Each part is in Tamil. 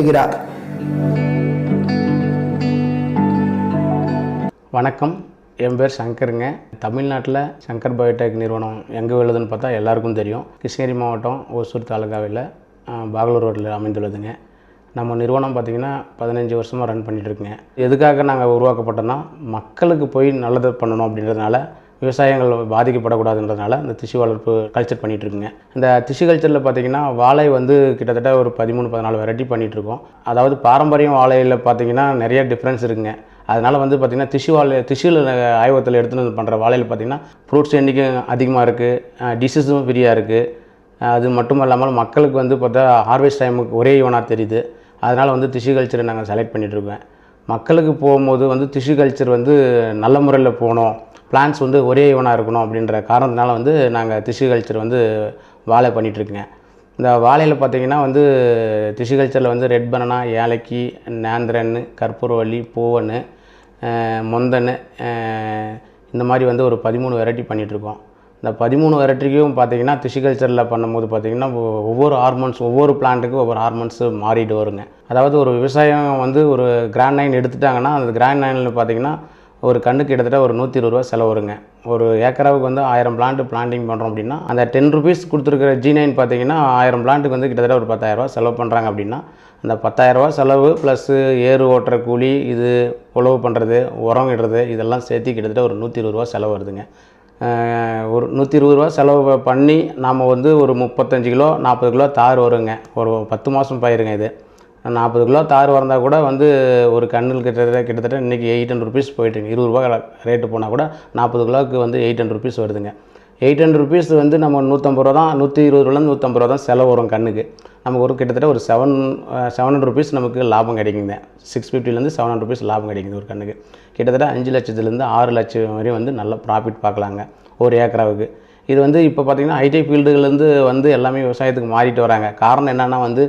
செய்கிறார். வணக்கம். என் பேர் சங்கருங்க. தமிழ்நாட்டில் சங்கர் பயோடெக் நிறுவனம் எங்கே உள்ளதுன்னு பார்த்தா எல்லாருக்கும் தெரியும். கிருஷ்ணகிரி மாவட்டம் ஓசூர் தாலுகாவில் பாகலூர் ரோட்டில் அமைந்துள்ளதுங்க. நம்ம நிறுவனம் பார்த்திங்கன்னா பதினஞ்சு வருஷமாக ரன் பண்ணிகிட்ருக்குங்க எதுக்காக நாங்கள் உருவாக்கப்பட்டோம்னா மக்களுக்கு போய் நல்லது பண்ணணும் அப்படின்றதுனால விவசாயங்கள் பாதிக்கப்படக்கூடாதுன்றதுனால இந்த திசு வளர்ப்பு கல்ச்சர் பண்ணிகிட்டு இருக்குங்க இந்த திசு கல்ச்சரில் பார்த்திங்கன்னா வாழை வந்து கிட்டத்தட்ட ஒரு பதிமூணு பதினாலு வெரைட்டி பண்ணிகிட்ருக்கோம் அதாவது பாரம்பரியம் வாழையில் பார்த்திங்கன்னா நிறைய டிஃப்ரென்ஸ் இருக்குங்க. அதனால் வந்து பார்த்திங்கன்னா திசு வாழை திசுவில் ஆய்வகத்தில் எடுத்துன்னு பண்ணுற வாழையில் பார்த்திங்கன்னா ஃப்ரூட்ஸ் எண்ணிக்கை அதிகமாக இருக்குது டிசீஸும் ஃப்ரீயாக இருக்குது அது மட்டும் இல்லாமல் மக்களுக்கு வந்து பார்த்தா ஹார்வெஸ்ட் டைமுக்கு ஒரே ஈவனாக தெரியுது. அதனால் வந்து திசு கல்ச்சரை நாங்கள் செலக்ட் பண்ணிகிட்ருக்கோம் மக்களுக்கு போகும்போது வந்து திசு கல்ச்சர் வந்து நல்ல முறையில் போகணும். பிளான்ஸ் வந்து ஒரே ஈவனாக இருக்கணும் அப்படின்ற காரணத்தினால வந்து நாங்கள் திசு கல்ச்சர் வந்து வாழை பண்ணிகிட்ருக்குங்க இந்த வாழையில் பார்த்தீங்கன்னா வந்து திசு கல்ச்சரில் வந்து ரெட் பனனா ஏலக்கி நேந்திரன் கற்பூரவள்ளி பூவன் மொந்தன் இந்த மாதிரி வந்து ஒரு பதிமூணு வெரைட்டி பண்ணிகிட்ருக்கோம் இந்த பதிமூணு வெரைட்டிக்கும் பார்த்தீங்கன்னா திசிகல்ச்சரில் பண்ணும்போது பார்த்தீங்கன்னா ஒவ்வொரு ஹார்மோன்ஸ் ஒவ்வொரு பிளான்ட்டுக்கும் ஒவ்வொரு ஹார்மோன்ஸு மாறிட்டு வருங்க. அதாவது ஒரு விவசாயம் வந்து ஒரு கிராண்ட் நைன் எடுத்துட்டாங்கன்னா அந்த கிராண்ட் நைனில் பார்த்தீங்கன்னா ஒரு கண்ணுக்கு கிட்டத்தட்ட ஒரு நூற்றி இருபது ரூபா செலவு வருங்க ஒரு ஏக்கராவுக்கு வந்து ஆயிரம் பிளான்ட் பிளான்டிங் பண்ணுறோம் அப்படின்னா அந்த டென் ருபீஸ் கொடுத்துருக்கிற ஜி நைன் பார்த்தீங்கன்னா ஆயிரம் பிளான்ட்டுக்கு வந்து கிட்டத்தட்ட ஒரு பத்தாயிரரூபா செலவு பண்ணுறாங்க அப்படின்னா அந்த பத்தாயிரரூபா செலவு ப்ளஸ்ஸு ஏறு ஓட்டுற கூலி இது உழவு பண்ணுறது உரம் இடுறது இதெல்லாம் சேர்த்து கிட்டத்தட்ட ஒரு நூற்றி இருபது ரூபா செலவு வருதுங்க ஒரு நூற்றி இருபது ரூபா செலவு பண்ணி நாம் வந்து ஒரு முப்பத்தஞ்சு கிலோ நாற்பது கிலோ தார் வருங்க. ஒரு பத்து மாதம் பயிருங்க இது. நாற்பது கிலோ தார் வந்தால் கூட வந்து ஒரு கண்ணில் கிட்டத்தட்ட கிட்டத்தட்ட இன்றைக்கி எயிட் ஹண்ட்ரட் ருபீஸ் போயிட்டுங்க. இருபது ரூபா ரேட்டு போனால் கூட நாற்பது கிலோவுக்கு வந்து எயிட் ஹண்ட்ரட் ருபீஸ் வருதுங்க. எயிட் ஹண்ட்ரட் ருபீஸ் வந்து நம்ம நூற்றம்பது ரூபா தான் நூற்றி இருபது ரூபாலேருந்து நூற்றம்பது ரூபா தான் செலவு வரும் கண்ணுக்கு. நமக்கு ஒரு கிட்டத்தட்ட ஒரு செவன் செவன் ஹண்ட்ரட் ருபீஸ் நமக்கு லாபம் கிடைக்குங்க. சிக்ஸ் ஃபிஃப்டிலேருந்து செவன் ஹண்ட்ரட் ருபீஸ் லாபம் கிடைக்குது ஒரு கண்ணுக்கு. கிட்டத்தட்ட அஞ்சு லட்சத்துலேருந்து ஆறு லட்சம் வரையும் வந்து நல்ல ப்ராஃபிட் பார்க்கலாங்க. ஒரு ஏக்கராவுக்கு. இது வந்து இப்போ பார்த்திங்கன்னா ஐடி ஃபீல்டுலேருந்து வந்து எல்லாமே விவசாயத்துக்கு மாறிட்டு வராங்க. காரணம் என்னென்னா வந்து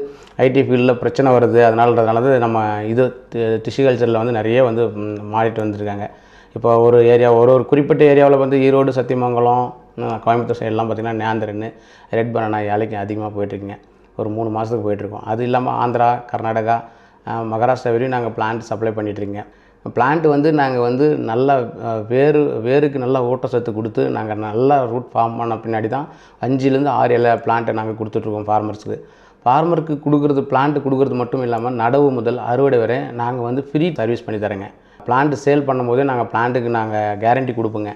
ஐடி ஃபீல்டில் பிரச்சனை வருது. அதனாலன்றதுனால தான் நம்ம இது டிஷ்யூ கல்ச்சரில் வந்து நிறைய வந்து மாறிட்டு வந்திருக்காங்க. இப்போ ஒரு ஏரியா ஒரு ஒரு குறிப்பிட்ட ஏரியாவில் வந்து ஈரோடு சத்தியமங்கலம் கோயம்புத்தூர் சைடெலாம் பார்த்திங்கன்னா நேந்திரன்னு ரெட் பனானா ஏழைக்கு அதிகமாக போயிட்டுருக்குங்க. ஒரு மூணு மாதத்துக்கு போயிட்டுருக்கோம். அது இல்லாமல் ஆந்திரா கர்நாடகா மகாராஷ்டிரா வரையும் நாங்கள் பிளான்ட் சப்ளை பண்ணிகிட்ருக்கீங்க பிளான்ட் வந்து நாங்கள் வந்து நல்ல வேறு வேருக்கு நல்ல ஊட்டச்சத்து கொடுத்து நாங்கள் நல்லா ரூட் ஃபார்ம் பண்ண பின்னாடி தான் அஞ்சுலேருந்து ஆறு இலை பிளான்ட்டை நாங்கள் கொடுத்துட்ருக்கோம் ஃபார்மர்ஸுக்கு ஃபார்மருக்கு கொடுக்குறது பிளான்ட் கொடுக்குறது மட்டும் இல்லாமல் நடவு முதல் அறுவடை வரை நாங்கள் வந்து ஃப்ரீ சர்வீஸ் பண்ணி தரேங்க. பிளான்ட் சேல் பண்ணும்போதே நாங்கள் பிளான்ட்டுக்கு நாங்கள் கேரண்டி கொடுப்போங்க.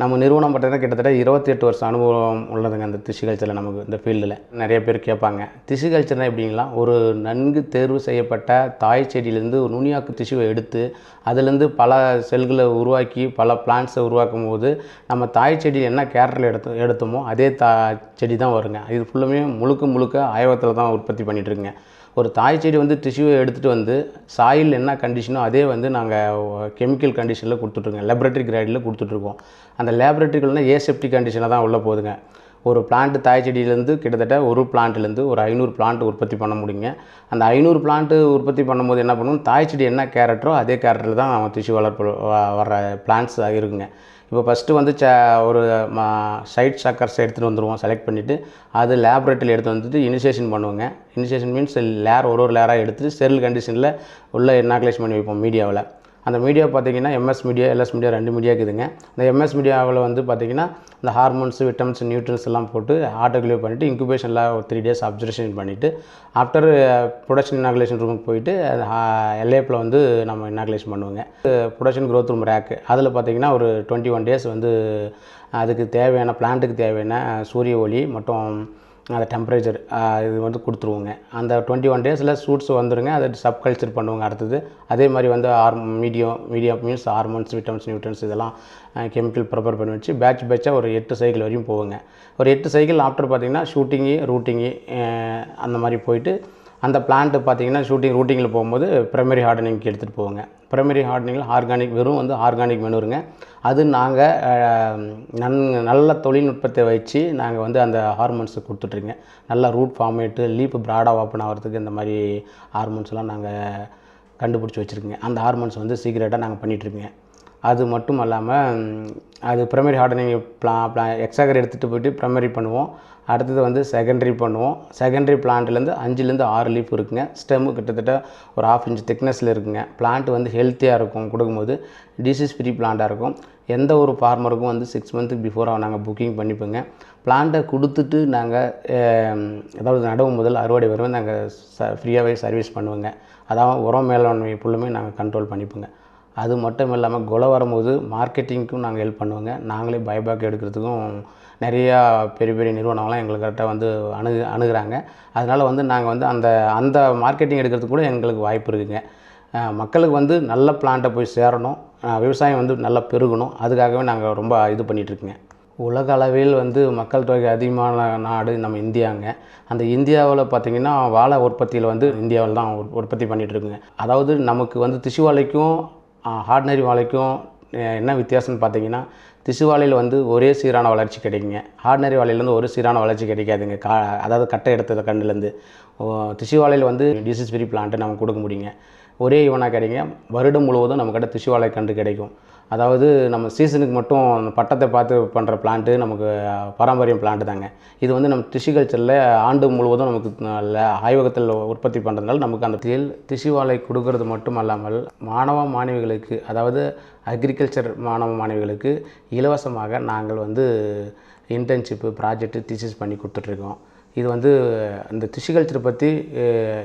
நம்ம நிறுவனம் பார்த்தீங்கன்னா கிட்டத்தட்ட இருபத்தி எட்டு வருஷம் அனுபவம் உள்ளதுங்க அந்த திசு கல்ச்சரில் நமக்கு இந்த ஃபீல்டில். நிறைய பேர் கேட்பாங்க. திசு கல்ச்சர்னால் எப்படிங்களா? ஒரு நன்கு தேர்வு செய்யப்பட்ட தாய் செடியிலேருந்து ஒரு நுனியாக்கு திசுவை எடுத்து அதுலேருந்து பல செல்களை உருவாக்கி பல பிளான்ட்ஸை உருவாக்கும் போது நம்ம தாய் செடி என்ன கேரட்டில் எடுத்து எடுத்தோமோ அதே தா செடி தான் வருங்க. இது ஃபுல்லுமே முழுக்க முழுக்க ஆய்வகத்தில் தான் உற்பத்தி பண்ணிட்டு ஒரு தாய் செடி வந்து டிஷ்யூவை எடுத்துகிட்டு வந்து சாயில் என்ன கண்டிஷனோ அதே வந்து நாங்கள் கெமிக்கல் கண்டிஷனில் கொடுத்துட்ருக்கோம் லெபரட்டரி கிரேடில் கொடுத்துட்ருக்கோம் அந்த லேபரட்டரிகள்னால் ஏசெப்டி கண்டிஷனில் தான் உள்ளே போகுதுங்க. ஒரு பிளான்ட் தாய் செடியிலேருந்து கிட்டத்தட்ட ஒரு பிளான்ட்லேருந்து ஒரு ஐநூறு பிளான்ட் உற்பத்தி பண்ண முடியுங்க. அந்த ஐநூறு பிளான்ட்டு உற்பத்தி பண்ணும்போது என்ன பண்ணுவோம் தாய் செடி என்ன கேரக்டரோ அதே கேரக்டரில் தான் நம்ம திசு வளர்ப்பு வ- வர்ற பிளான்ட்ஸ் இருக்குங்க இப்போ ஃபஸ்ட்டு வந்து ச ஒரு சைட் சக்கர்ஸ் எடுத்துகிட்டு வந்துடுவோம் செலக்ட் பண்ணிவிட்டு அது லேபரேட்டரியில் எடுத்து வந்துட்டு இனிஷியேஷன் பண்ணுவோங்க. இனிஷியேஷன் மீன்ஸ் லேர் ஒரு ஒரு லேராக எடுத்துகிட்டு ஸ்டெரில் கண்டிஷனில் உள்ள இன்னாகுலேஷன் பண்ணி வைப்போம் மீடியாவில் அந்த மீடியா பார்த்தீங்கன்னா எம்எஸ் மீடியா எல்எஸ் மீடியா ரெண்டு மீடியா இருக்குதுங்க. இந்த எம்எஸ் மீடியாவில் வந்து பார்த்தீங்கன்னா இந்த ஹார்மோன்ஸ் விட்டமின்ஸ் நியூட்ரன்ஸ் எல்லாம் போட்டு ஆட்டோக்ளேவ் பண்ணிவிட்டு இன்குபேஷனில் ஒரு த்ரீ டேஸ் அப்சர்வேஷன் பண்ணிவிட்டு ஆஃப்டர் ப்ரொடக்ஷன் இனாகுலேஷன் ரூமுக்கு போயிட்டு எல்ஏப்பில் வந்து நம்ம இனாகுலேஷன் பண்ணுவோங்க. ப்ரொடக்ஷன் க்ரோத் ரூம் ரேக்கு அதில் பார்த்தீங்கன்னா ஒரு டுவெண்ட்டி ஒன் டேஸ் வந்து அதுக்கு தேவையான பிளான்ட்டுக்கு தேவையான சூரிய ஒளி மற்றும் அந்த டெம்பரேச்சர் இது வந்து கொடுத்துருவோங்க. அந்த டுவெண்ட்டி ஒன் டேஸில் சூட்ஸ் வந்துருங்க. அதை சப் கல்ச்சர் பண்ணுவோங்க அடுத்தது. அதே மாதிரி வந்து R medium medium means hormones vitamins nutrients இதெல்லாம் கெமிக்கல் ப்ரிப்பேர் பண்ணி வச்சு பேட்ச் பேட்சாக ஒரு எட்டு சைக்கிள் வரையும் போவோங்க ஒரு எட்டு சைக்கிள் ஆஃப்டர் பார்த்தீங்கன்னா ஷூட்டிங்கு ரூட்டிங்கு அந்த மாதிரி போயிட்டு அந்த பிளான்ட்டு பார்த்தீங்கன்னா ஷூட்டிங் ரூட்டிங்கில் போகும்போது ப்ரைமரி ஹார்டனிங்க்கு எடுத்துகிட்டு போவோங்க. ப்ரைமரி ஹார்டனிங்கில் ஆர்கானிக் வெறும் வந்து ஆர்கானிக் மெனுருங்க அது நாங்கள் நன் நல்ல தொழில்நுட்பத்தை வச்சு நாங்கள் வந்து அந்த ஹார்மோன்ஸை கொடுத்துட்ருங்க நல்ல ரூட் ஃபார்மேட்டு லீப் ப்ராடாக ஓப்பன் ஆகிறதுக்கு இந்த மாதிரி ஹார்மோன்ஸ்லாம் நாங்கள் கண்டுபிடிச்சி வச்சுருக்கோங்க. அந்த ஹார்மோன்ஸ் வந்து சீக்கிரட்டாக நாங்கள் பண்ணிகிட்ருக்கோங்க அது மட்டும் இல்லாமல் அது ப்ரைமரி ஹார்டனிங் ப்ளா ப்ளா எக்ஸாகர் எடுத்துகிட்டு போயிட்டு ப்ரைமரி பண்ணுவோம். அடுத்தது வந்து செகண்டரி பண்ணுவோம். செகண்டரி பிளான்ட்லேருந்து அஞ்சுலேருந்து ஆறு லீஃப் இருக்குங்க. ஸ்டெம்மு கிட்டத்தட்ட ஒரு ஆஃப் இன்ச் திக்னஸில் இருக்குங்க. பிளான்ட் வந்து ஹெல்த்தியாக இருக்கும் கொடுக்கும்போது. டிசீஸ் ஃப்ரீ பிளான்ட்டாக இருக்கும். எந்த ஒரு ஃபார்மருக்கும் வந்து சிக்ஸ் மந்த்துக்கு பிஃபோராக நாங்கள் புக்கிங் பண்ணிப்போங்க. பிளான்ட்டை கொடுத்துட்டு நாங்கள் அதாவது நடவு முதல் அறுவடை வரை நாங்கள் ச ஃப்ரீயாகவே சர்வீஸ் பண்ணுவோங்க. அதாவது உரம் மேலாண்மை ஃபுல்லுமே நாங்கள் கண்ட்ரோல் பண்ணிப்போங்க. அது மட்டும் இல்லாமல் குலை வரும்போது மார்க்கெட்டிங்க்கும் நாங்கள் ஹெல்ப் பண்ணுவோங்க. நாங்களே பைபேக் எடுக்கிறதுக்கும் நிறையா பெரிய பெரிய நிறுவனங்கள்லாம் எங்கள்கிட்ட வந்து அணுகு அணுகிறாங்க. அதனால் வந்து நாங்கள் வந்து அந்த அந்த மார்க்கெட்டிங் எடுக்கிறதுக்கு கூட எங்களுக்கு வாய்ப்பு இருக்குங்க. மக்களுக்கு வந்து நல்ல பிளான்ட்டை போய் சேரணும். விவசாயம் வந்து நல்லா பெருகணும். அதுக்காகவே நாங்கள் ரொம்ப இது பண்ணிகிட்ருக்குங்க உலக அளவில் வந்து மக்கள் தொகை அதிகமான நாடு நம்ம இந்தியாங்க. அந்த இந்தியாவில் பார்த்திங்கன்னா வாழை உற்பத்தியில் வந்து இந்தியாவில் தான் உற்பத்தி பண்ணிகிட்ருக்குங்க அதாவது நமக்கு வந்து திசு வாழைக்கும் ஹார்டினரி வாழைக்கும் என்ன வித்தியாசம்னு பார்த்தீங்கன்னா திசு வாழையில் வந்து ஒரே சீரான வளர்ச்சி கிடைக்குங்க. ஆர்டினரி வாழையிலேருந்து ஒரு சீரான வளர்ச்சி கிடைக்காதுங்க. கா அதாவது கட்டை எடுத்தது கண்ணுலேருந்து. திசு வாழையில் வந்து டிசீஸ் ஃப்ரீ பிளான்ட்டு நம்ம கொடுக்க முடியுங்க. ஒரே இவனாக கிடைக்குங்க வருடம் முழுவதும் நம்மக்கிட்ட திசு வாழை கன்று கிடைக்கும். அதாவது நம்ம சீசனுக்கு மட்டும் பட்டத்தை பார்த்து பண்ணுற பிளான்ட்டு நமக்கு பாரம்பரியம் பிளான்ட்டு தாங்க. இது வந்து நம்ம டிஷிகல்ச்சரில் ஆண்டு முழுவதும் நமக்கு ஆய்வகத்தில் உற்பத்தி பண்ணுறதுனால நமக்கு அந்த தேல் திசு வாழை கொடுக்கறது மட்டும் அல்லாமல் மாணவ மாணவிகளுக்கு அதாவது அக்ரிகல்ச்சர் மாணவ மாணவிகளுக்கு இலவசமாக நாங்கள் வந்து இன்டர்ன்ஷிப்பு ப்ராஜெக்ட்டு டீச்சர்ஸ் பண்ணி கொடுத்துட்ருக்கோம். இது வந்து இந்த திசு பற்றி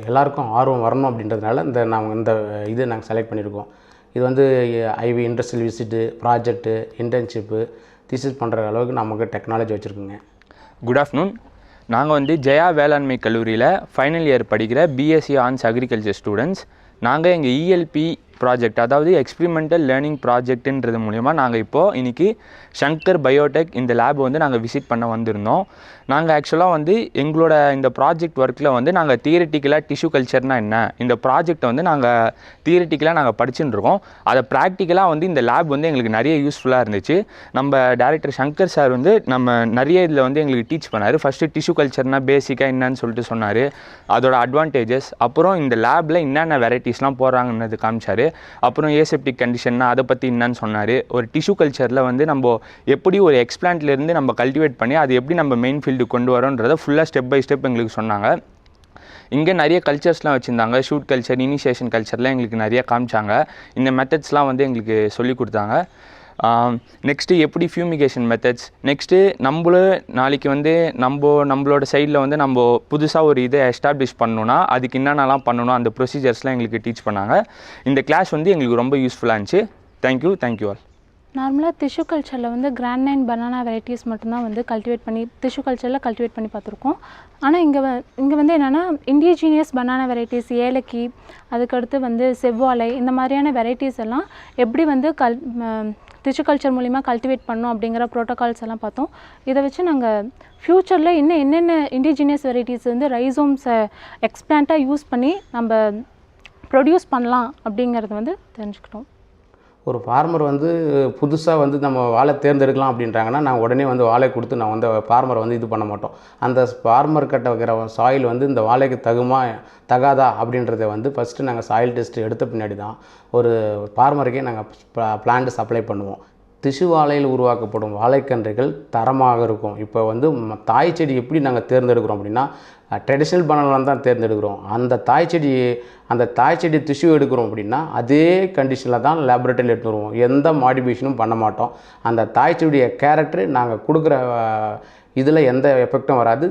எல்லாருக்கும் ஆர்வம் வரணும் அப்படின்றதுனால இந்த நாங்கள் இந்த இது நாங்கள் செலக்ட் பண்ணியிருக்கோம். இது வந்து IV industrial visit project internship thesis பண்ணுற அளவுக்கு நமக்கு டெக்னாலஜி வச்சுருக்குங்க. குட் ஆஃப்டர்நூன் நாங்கள் வந்து ஜெயா வேளாண்மை கல்லூரியில் ஃபைனல் இயர் படிக்கிற பிஎஸ்சி ஆன்ஸ் அக்ரிகல்ச்சர் ஸ்டூடெண்ட்ஸ் நாங்கள் எங்கள் இஎல்பி ப்ராஜெக்ட் அதாவது எக்ஸ்பிரிமெண்டல் லேர்னிங் ப்ராஜெக்ட்டுன்றது மூலிமா நாங்கள் இப்போது இன்றைக்கி சங்கர் பயோடெக் இந்த லேப் வந்து நாங்கள் விசிட் பண்ண வந்திருந்தோம். நாங்கள் ஆக்சுவலாக வந்து எங்களோட இந்த ப்ராஜெக்ட் ஒர்க்கில் வந்து நாங்கள் தியரிட்டிக்கலாக டிஷ்யூ கல்ச்சர்னால் என்ன? இந்த ப்ராஜெக்ட்டை வந்து நாங்கள் தியரிட்டிக்கலாக நாங்கள் படிச்சுட்டு இருக்கோம். அதை ப்ராக்டிக்கலாக வந்து இந்த லேப் வந்து எங்களுக்கு நிறைய யூஸ்ஃபுல்லாக இருந்துச்சு. நம்ம டேரக்டர் சங்கர் சார் வந்து நம்ம நிறைய இதில் வந்து எங்களுக்கு டீச் பண்ணார். ஃபஸ்ட்டு டிஷ்யூ கல்ச்சர்னால் பேசிக்காக என்னன்னு சொல்லிட்டு சொன்னார். அதோட அட்வான்டேஜஸ் அப்புறம் இந்த லேபில் என்னென்ன வெரைட்டிஸ்லாம் போடுறாங்கன்றது காமிச்சார். அப்புறம் ஏசெப்டிக் கண்டிஷன்னா அதை பற்றி என்னன்னு சொன்னார். ஒரு டிஷ்யூ கல்ச்சரில் வந்து நம்ம எப்படி ஒரு எக்ஸ்பிளான்ட்லேருந்து நம்ம கல்டிவேட் பண்ணி அது எப்படி நம்ம மெயின் ஃபீல்டு கொண்டு வரோன்றதை ஃபுல்லாக ஸ்டெப் பை ஸ்டெப் எங்களுக்கு சொன்னாங்க. இங்கே நிறைய கல்ச்சர்ஸ்லாம் வச்சுருந்தாங்க. ஷூட் கல்ச்சர் இனிஷியேஷன் கல்ச்சர்லாம் எங்களுக்கு நிறைய காமிச்சாங்க. இந்த மெத்தட்ஸ்லாம் வந்து எங்களுக்கு சொல்லி கொடுத்தாங்க. நெக்ஸ்ட்டு எப்படி ஃபியூமிகேஷன் மெத்தட்ஸ் நெக்ஸ்ட்டு நம்மளும் நாளைக்கு வந்து நம்ம நம்மளோட சைடில் வந்து நம்ம புதுசாக ஒரு இதை எஸ்டாப்ளிஷ் பண்ணணும்னா அதுக்கு என்னென்னலாம் பண்ணணும் அந்த ப்ரொசீஜர்ஸ்லாம் எங்களுக்கு டீச் பண்ணாங்க. இந்த கிளாஸ் வந்து எங்களுக்கு ரொம்ப யூஸ்ஃபுல்லாக இருந்துச்சு. தேங்க்யூ தேங்க்யூ ஆல் நார்மலாக திஷு கல்ச்சரில் வந்து கிராண்ட் நைன் பனானா வெரைட்டிஸ் மட்டும்தான் வந்து கல்டிவேட் பண்ணி திஷு கல்ச்சரில் கல்டிவேட் பண்ணி பார்த்துருக்கோம். ஆனால் இங்கே வ இங்கே வந்து என்னென்னா இண்டிஜீனியஸ் பனானா வெரைட்டிஸ் ஏலக்கி அதுக்கடுத்து வந்து செவ்வாழை இந்த மாதிரியான வெரைட்டிஸ் எல்லாம் எப்படி வந்து கல் டிஷ்யூ கல்ச்சர் மூலிமா கல்டிவேட் பண்ணோம் அப்படிங்கிற ப்ரோட்டோகால்ஸ் எல்லாம் பார்த்தோம். இதை வச்சு நாங்கள் ஃப்யூச்சரில் இன்னும் என்னென்ன இண்டிஜினியஸ் வெரைட்டிஸ் வந்து ரைசோம்ஸை எக்ஸ்பிளான்ட்டாக யூஸ் பண்ணி நம்ம ப்ரொடியூஸ் பண்ணலாம் அப்படிங்கிறது வந்து தெரிஞ்சுக்கிட்டோம். ஒரு ஃபார்மர் வந்து புதுசாக வந்து நம்ம வாழை தேர்ந்தெடுக்கலாம் அப்படின்றாங்கன்னா நான் உடனே வந்து வாழை கொடுத்து நான் வந்து ஃபார்மரை வந்து இது பண்ண மாட்டோம். அந்த ஃபார்மர் கட்ட வைக்கிற சாயில் வந்து இந்த வாழைக்கு தகுமா தகாதா அப்படின்றத வந்து ஃபஸ்ட்டு நாங்கள் சாயில் டெஸ்ட் எடுத்த பின்னாடி தான் ஒரு ஃபார்மருக்கே நாங்கள் பிளான்ட் சப்ளை பண்ணுவோம். திசு வாழையில் உருவாக்கப்படும் வாழைக்கன்றுகள் தரமாக இருக்கும். இப்போ வந்து ம- தாய் செடி எப்படி நாங்கள் தேர்ந்தெடுக்கிறோம் அப்படின்னா ட்ரெடிஷ்னல் பனானால தான் தேர்ந்தெடுக்கிறோம். அந்த தாய் செடி அந்த தாய் செடி திசு எடுக்கிறோம் அப்படின்னா அதே கண்டிஷனில் தான் லேபரேட்டரியில் எடுத்து வருவோம். எந்த மாடிஃபிகேஷனும் பண்ண மாட்டோம். அந்த தாய் செடியுடைய கேரக்டர் நாங்கள் கொடுக்குற இதில் எந்த எஃபெக்டும் வராது.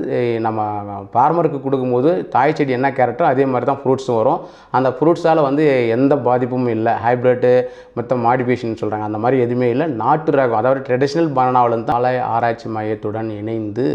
நம்ம ஃபார்மருக்கு கொடுக்கும்போது தாய் செடி என்ன கேரக்டரோ அதே மாதிரி தான் ஃப்ரூட்ஸும் வரும். அந்த ஃப்ரூட்ஸால் வந்து எந்த பாதிப்பும் இல்லை. ஹைப்ரிட்டு மற்ற மாடிஃபிகேஷன் சொல்கிறாங்க அந்த மாதிரி எதுவுமே இல்லை. நாட்டு ரகம் அதாவது ட்ரெடிஷ்னல் பனானாவிலேருந்து ஆலை ஆராய்ச்சி மையத்துடன் இணைந்து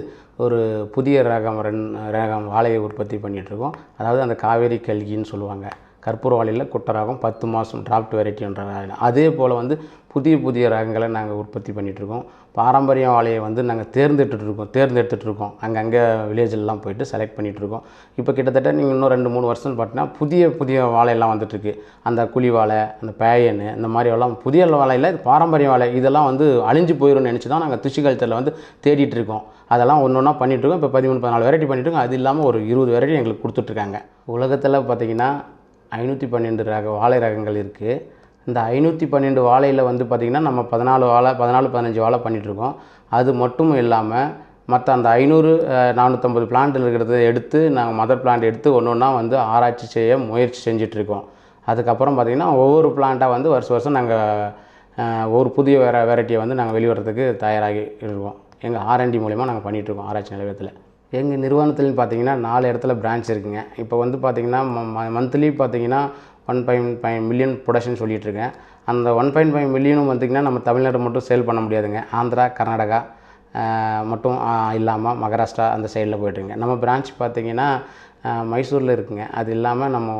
ஒரு புதிய ரகம் ரன் ரகம் வாழையை உற்பத்தி பண்ணிகிட்ருக்கோம் அதாவது அந்த காவேரி கல்கின்னு சொல்லுவாங்க. கற்பூர வாழையில் குட்டை ரகம் பத்து மாதம் டிராஃப்ட் வெரைட்டின்ற ரகம் அதே போல் வந்து புதிய புதிய ரகங்களை நாங்கள் உற்பத்தி பண்ணிகிட்ருக்கோம் பாரம்பரிய வாழையை வந்து நாங்கள் தேர்ந்தெடுத்துட்ருக்கோம் தேர்ந்தெடுத்துட்ருக்கோம் அங்கங்கே வில்லேஜ்லலாம் போயிட்டு செலக்ட் பண்ணிகிட்ருக்கோம் இப்போ கிட்டத்தட்ட நீங்கள் இன்னும் ரெண்டு மூணு வருஷம் பார்த்தீங்கன்னா புதிய புதிய வாழையெல்லாம் வந்துட்டுருக்கு அந்த குழி வாழை அந்த பேயன் இந்த மாதிரி எல்லாம் புதிய வாழையில் பாரம்பரிய வாழை. இதெல்லாம் வந்து அழிஞ்சு போயிடும்னு நினச்சி தான் நாங்கள் திஷு கல்ச்சரில் வந்து தேடிட்டுருக்கோம் அதெல்லாம் ஒன்று ஒன்றா பண்ணிகிட்ருக்கோம் இப்போ பதிமூணு பதினாலு வெரைட்டி பண்ணிகிட்ருக்கோம் அது இல்லாமல் ஒரு இருபது வெரைட்டி எங்களுக்கு கொடுத்துட்ருக்காங்க உலகத்தில் பார்த்தீங்கன்னா ஐநூற்றி பன்னெண்டு ரக வாழை ரகங்கள் இருக்குது இந்த ஐநூற்றி பன்னெண்டு வாழையில் வந்து பார்த்திங்கன்னா நம்ம பதினாலு வாழை பதினாலு பதினஞ்சு வாழை பண்ணிகிட்ருக்கோம் அது மட்டும் இல்லாமல் மற்ற அந்த ஐநூறு நானூற்றம்பது பிளான்ட் இருக்கிறத எடுத்து நாங்கள் மதர் பிளான்ட் எடுத்து ஒன்று ஒன்றா வந்து ஆராய்ச்சி செய்ய முயற்சி செஞ்சிட்ருக்கோம் அதுக்கப்புறம் பார்த்திங்கன்னா ஒவ்வொரு பிளான்ட்டாக வந்து வருஷம் வருஷம் நாங்கள் ஒரு புதிய வெரை வெரைட்டியை வந்து நாங்கள் வெளிவரத்துக்கு தயாராகி இருக்கோம். எங்கள் ஆர்என்டி மூலயமா நாங்கள் பண்ணிகிட்ருக்கோம் ஆராய்ச்சி நிலையத்தில். எங்கள் நிறுவனத்துலன்னு பார்த்தீங்கன்னா நாலு இடத்துல பிரான்ச் இருக்குங்க. இப்போ வந்து பார்த்திங்கன்னா மந்த்லி பார்த்தீங்கன்னா one point five million production சொல்லிகிட்ருக்கேன் அந்த ஒன் பாயிண்ட் ஃபைவ் மில்லியனும் பார்த்திங்கன்னா நம்ம தமிழ்நாடு மட்டும் சேல் பண்ண முடியாதுங்க. ஆந்திரா கர்நாடகா மட்டும் இல்லாமல் மகாராஷ்டிரா அந்த சைடில் போய்ட்டுருங்க. நம்ம பிரான்ச் பார்த்தீங்கன்னா மைசூரில் இருக்குங்க. அது இல்லாமல் நம்ம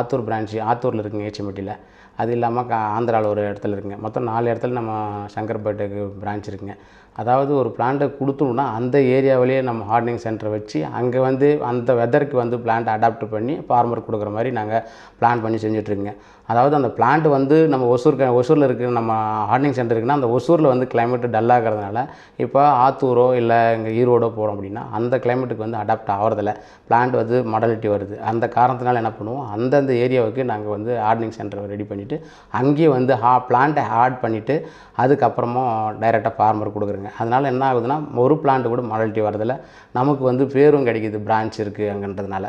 ஆத்தூர் பிரான்ச்சு ஆத்தூரில் இருக்குங்க ஏச்சிமெட்டியில் அது இல்லாமல் ஆந்திராவில் ஒரு இடத்துல இருக்குங்க. மொத்தம் நாலு இடத்துல நம்ம சங்கர்பேட்டைக்கு பிரான்ச் இருக்குங்க. அதாவது ஒரு பிளான்ட்டை கொடுத்தோம்னா அந்த ஏரியாவிலேயே நம்ம ஹார்டனிங் சென்டர் வச்சு அங்கே வந்து அந்த வெதருக்கு வந்து பிளான்ட் அடாப்ட் பண்ணி ஃபார்மர் கொடுக்குற மாதிரி நாங்கள் பிளான் பண்ணி செஞ்சுட்ருக்கோங்க அதாவது அந்த பிளான்ட் வந்து நம்ம ஒசூர் ஒசூரில் இருக்கிற நம்ம ஹார்டனிங் சென்டர் இருக்குன்னா அந்த ஒசூரில் வந்து கிளைமேட் டல்லாகிறதுனால இப்போ ஆத்தூரோ இல்லை இங்கே ஈரோடோ போகிறோம் அப்படின்னா அந்த கிளைமேட்டுக்கு வந்து அடாப்ட் ஆகிறதில்ல பிளான்ட் வந்து மாடலிட்டி வருது. அந்த காரணத்தினால என்ன பண்ணுவோம்? அந்தந்த ஏரியாவுக்கு நாங்கள் வந்து ஹார்டனிங் சென்டர் ரெடி பண்ணிவிட்டு அங்கேயே வந்து ஹா பிளான்ட்டை ஆட் பண்ணிவிட்டு அதுக்கப்புறமா டைரெக்டாக ஃபார்மர் கொடுக்குறோங்க. அதனால் என்ன ஆகுதுன்னா ஒரு பிளான்ட் கூட மாடலிட்டி வரதில்ல நமக்கு வந்து பேரும் கிடைக்கிது பிரான்ச் இருக்குது அங்கன்றதுனால.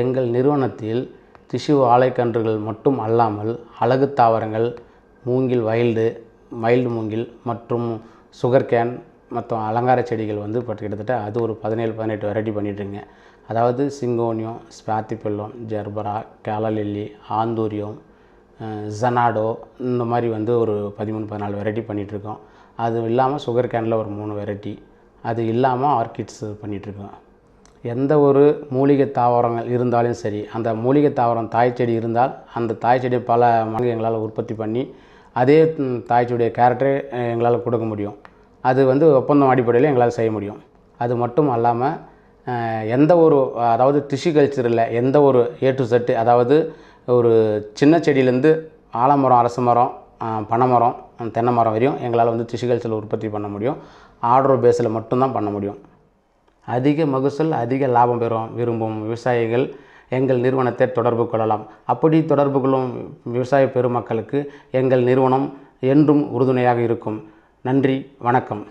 எங்கள் நிறுவனத்தில் திசு ஆலைக்கன்றுகள் மட்டும் அல்லாமல் அழகு தாவரங்கள் மூங்கில் வைல்டு வைல்டு மூங்கில் மற்றும் சுகர் கேன் மற்றும் அலங்கார செடிகள் வந்து இப்போ கிட்டத்தட்ட அது ஒரு பதினேழு பதினெட்டு வெரைட்டி பண்ணிட்டுருங்க அதாவது syngonium spathiphyllum gerbera calla lily anthurium xanadu இந்த மாதிரி வந்து ஒரு பதிமூணு பதினாலு வெரைட்டி பண்ணிகிட்ருக்கோம் அது இல்லாமல் சுகர் கேனில் ஒரு மூணு வெரைட்டி அது இல்லாமல் ஆர்கிட்ஸ் பண்ணிகிட்ருக்கோம் எந்த ஒரு மூலிகை தாவரங்கள் இருந்தாலும் சரி அந்த மூலிகை தாவரம் தாய் செடி இருந்தால் அந்த தாய் செடி பல மடங்கு எங்களால் உற்பத்தி பண்ணி அதே தாய் செடியுடைய கேரக்டரை எங்களால் கொடுக்க முடியும். அது வந்து ஒப்பந்தம் அடிப்படையில் எங்களால் செய்ய முடியும். அது மட்டும் அல்லாமல் எந்த ஒரு அதாவது டிஷ்யூ கல்ச்சரில் எந்த ஒரு ஏ டு செட்டு அதாவது ஒரு சின்ன செடியிலேருந்து ஆலமரம் அரச மரம் பனை பனைமரம் தென்னை மரம் வரையும் எங்களால் வந்து டிஷ்யூ கல்ச்சர் உற்பத்தி பண்ண முடியும். ஆர்டர் பேஸில் மட்டும்தான் பண்ண முடியும். அதிக மகசூல் அதிக லாபம் பெறும் விரும்பும் விவசாயிகள் எங்கள் நிறுவனத்தை தொடர்பு கொள்ளலாம். அப்படி தொடர்பு கொள்ளும் விவசாய பெருமக்களுக்கு எங்கள் நிறுவனம் என்றும் உறுதுணையாக இருக்கும். நன்றி வணக்கம்.